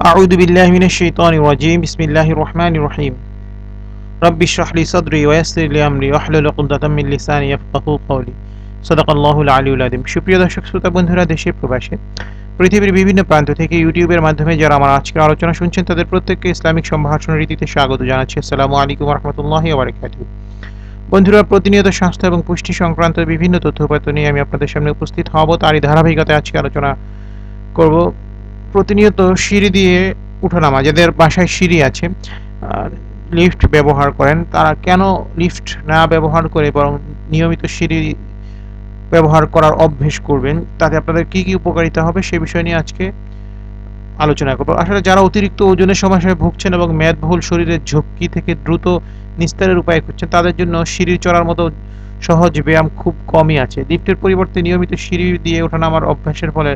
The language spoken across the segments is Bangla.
أعوذ بالله من الشيطان الرجيم بسم الله الرحمن الرحيم رب اشرح لي صدري ويسر لي أمري واحلل عقدة من لساني يفقهوا قولي صدق الله العلي العظيم সুপ্রিয় দর্শক শ্রোতা বন্ধুরা দেশে প্রবাসে পৃথিবীর বিভিন্ন প্রান্ত থেকে ইউটিউবের মাধ্যমে যারা আমার আজকের আলোচনা শুনছেন তাদের প্রত্যেককে ইসলামিক সম্ভাষণ রীতিতে স্বাগত জানাচ্ছি আসসালামু আলাইকুম রহমতুল্লাহ বারাকাতুহু বন্ধুরা প্রতিনিয়ত স্বাস্থ্য এবং পুষ্টি সংক্রান্ত বিভিন্ন তথ্যপাত্র নিয়ে আমি আপনাদের সামনে উপস্থিত হব তারই ধারাবাহিকতায় আজকে আলোচনা করব প্রতিনিয়ত সিঁড়ি দিয়ে উঠানামা, যাদের বাসায় সিঁড়ি আছে লিফট ব্যবহার করেন, তারা কেন লিফট না ব্যবহার করে বরং নিয়মিত সিঁড়ি ব্যবহার করার অভ্যেস করবেন, তাতে আপনাদের কি কি উপকারিতা হবে সে বিষয় নিয়ে আজকে আলোচনা করব। আসলে যারা অতিরিক্ত ওজনের সমস্যায় ভুগছেন এবং মেদবহুল শরীরের ঝক্কি থেকে দ্রুত নিস্তারের উপায় খুঁজছেন, তাদের জন্য সিঁড়ি চড়ার মতো সহজ ব্যায়াম খুব কমই আছে। লিফটের পরিবর্তে নিয়মিত সিঁড়ি দিয়ে ওঠানামার অভ্যাসের ফলে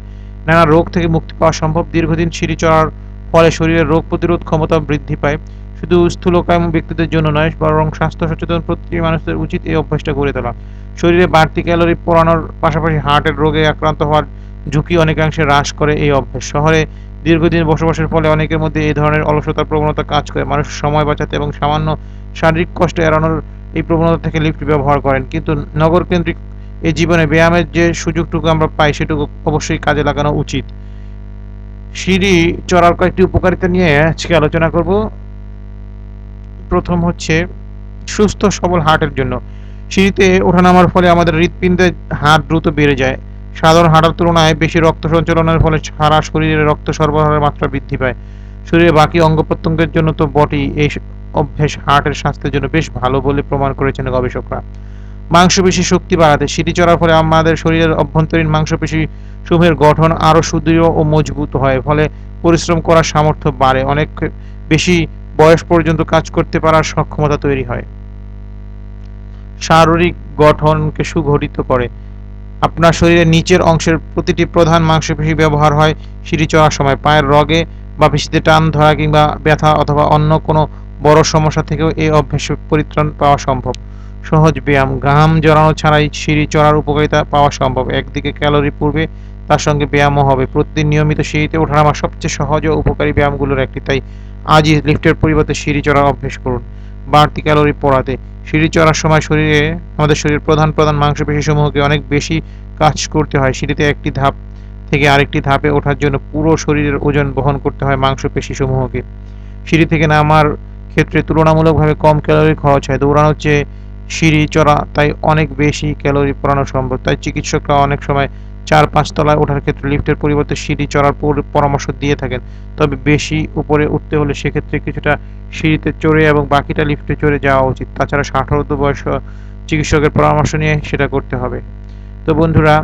নানা রোগ থেকে মুক্তি পাওয়া সম্ভব। দীর্ঘদিন সিঁড়ি চড়ার ফলে শরীরের রোগ প্রতিরোধ ক্ষমতা বৃদ্ধি পায়। শুধু স্থূলকায় ব্যক্তিদের জন্য নয়, বরং স্বাস্থ্য সচেতন প্রতিটি মানুষদের উচিত এই অভ্যাসটা গড়ে তোলা। শরীরে বাড়তি ক্যালোরি পোড়ানোর পাশাপাশি হার্টের রোগে আক্রান্ত হওয়ার ঝুঁকি অনেকাংশে হ্রাস করে এই অভ্যাস। শহরে দীর্ঘদিন বসবাসের ফলে অনেকের মধ্যে এই ধরনের অলসতার প্রবণতা কাজ করে। মানুষ সময় বাঁচাতে এবং সামান্য শারীরিক কষ্ট এড়ানোর এই প্রবণতা থেকে লিফট ব্যবহার করেন। কিন্তু নগর কেন্দ্রিক এই জীবনে ব্যায়ামের যে সুযোগটুকু আমরা পাই, সেটুকু অবশ্যই কাজে লাগানো উচিত। সিঁড়ি চড়ার কয়েকটি উপকারিতা নিয়ে আজকে আলোচনা করব। প্রথম হচ্ছে, সুস্থ সবল হার্টের জন্য। সিঁড়িতে ওঠানামার ফলে আমাদের হৃৎপিণ্ডের হাত দ্রুত বেড়ে যায়। সাধারণ হাঁটার তুলনায় বেশি রক্ত সঞ্চালনের ফলে সারা শরীরে রক্ত সরবরাহের মাত্রা বৃদ্ধি পায়। শরীরে বাকি অঙ্গ প্রত্যঙ্গের জন্য তো বটেই, এই অভ্যেস হার্টের স্বাস্থ্যের জন্য বেশ ভালো বলে প্রমাণ করেছেন গবেষকরা। মাংসপেশি শক্তি বাড়াতে। সিঁড়ি চড়ার ফলে আমাদের শরীরের অভ্যন্তরীণ মাংসপেশি সমূহের গঠন আরও সুদৃঢ় ও মজবুত হয়, ফলে পরিশ্রম করার সামর্থ্য বাড়ে। অনেক বেশি বয়স পর্যন্ত কাজ করতে পারার সক্ষমতা তৈরি হয়। শারীরিক গঠনকে সুগঠিত করে। আপনার শরীরের নিচের অংশের প্রতিটি প্রধান মাংসপেশি ব্যবহার হয় সিঁড়ি চড়ার সময়। পায়ের রগে বা পেশিতে টান ধরা কিংবা ব্যথা অথবা অন্য কোনো বড় সমস্যা থেকেও এই অভ্যাসে পরিত্রাণ পাওয়া সম্ভব। সহজ ব্যায়াম, ঘাম জড়ানো ছাড়াই সিঁড়ি চড়ার উপকারিতা পাওয়া সম্ভব। একদিকে ক্যালোরি পূর্বে তার সঙ্গে ব্যায়ামও হবে। প্রতিদিন নিয়মিত সিঁড়িতে ওঠানামা সবচেয়ে সহজ ও উপকারী ব্যায়ামগুলোর একটি, তাই আজই লিফটের পরিবর্তে সিঁড়ি চড়ার অভ্যেস করুন। বাড়তি ক্যালোরি পড়াতে। সিঁড়ি চড়ার সময় শরীরে, আমাদের শরীরের প্রধান প্রধান মাংসপেশি সমূহকে অনেক বেশি কাজ করতে হয়। সিঁড়িতে একটি ধাপ থেকে আরেকটি ধাপে ওঠার জন্য পুরো শরীরের ওজন বহন করতে হয় মাংসপেশি সমূহকে সিঁড়ি থেকে নামার ক্ষেত্রে তুলনামূলকভাবে কম ক্যালোরি খরচ হয়। দৌড়ানোর চেয়ে সিঁড়ি চড়া, তাই অনেক বেশি ক্যালোরি পোড়ানো সম্ভব। তাই চিকিৎসকরা অনেক সময় চার পাঁচ তলায় ওঠার ক্ষেত্রে লিফটের পরিবর্তে সিঁড়ি চড়ার পরামর্শ দিয়ে থাকেন। তবে বেশি উপরে উঠতে হলে সেক্ষেত্রে কিছুটা সিঁড়িতে চড়ে এবং বাকিটা লিফটে চড়ে যাওয়া উচিত। তাছাড়া ষাট বয়স চিকিৎসকের পরামর্শ নিয়ে সেটা করতে হবে। তো বন্ধুরা,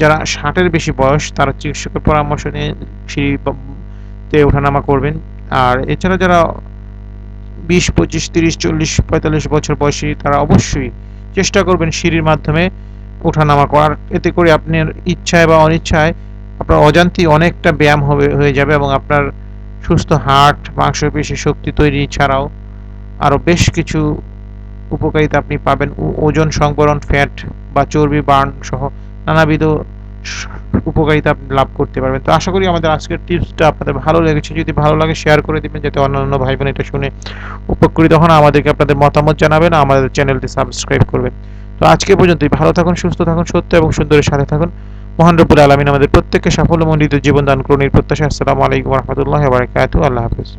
যারা ষাটের বেশি বয়স, তারা চিকিৎসকের পরামর্শ নিয়ে সিঁড়িতে ওঠানামা করবেন। আর এছাড়া যারা বিশ, পঁচিশ, তিরিশ, চল্লিশ, পঁয়তাল্লিশ বছর বয়সী তারা অবশ্যই চেষ্টা করবেন সিঁড়ির মাধ্যমে ওঠানামা করার। এতে করে আপনার ইচ্ছায় বা অনিচ্ছায় আপনার অজান্তি অনেকটা ব্যায়াম হবে, হয়ে যাবে এবং আপনার সুস্থ হার্ট মাংসপেশি শক্তি তৈরি ছাড়াও আরও বেশ কিছু উপকারিতা আপনি পাবেন। ওজন সংবরণ ফ্যাট বা চর্বি, বার্ন সহ নানাবিধ উপকারিতা লাভ করতে পারবেন। তো আশা করি আমাদের আজকের টিপসটা আপনাদের ভালো লেগেছে। যদি ভালো লাগে শেয়ার করে দিবেন, যাতে অন্যান্য ভাই বোন এটা শুনে উপকৃত হন। আমাদেরকে আপনাদের মতামত জানাবেন, আমাদের চ্যানেলটি সাবস্ক্রাইব করবেন। তো আজকে পর্যন্তই। ভালো থাকুন, সুস্থ থাকুন, সত্য এবং সুন্দরের সাথে থাকুন। মহান রব্বুল আলমিন আমাদের প্রত্যেককে সাফল্যমণ্ডিত জীবন দান করুন। এই প্রত্যাশা আসসালামু আলাইকুম রহমতুল্লাহ বারকাত আল্লাহ হাফিজ।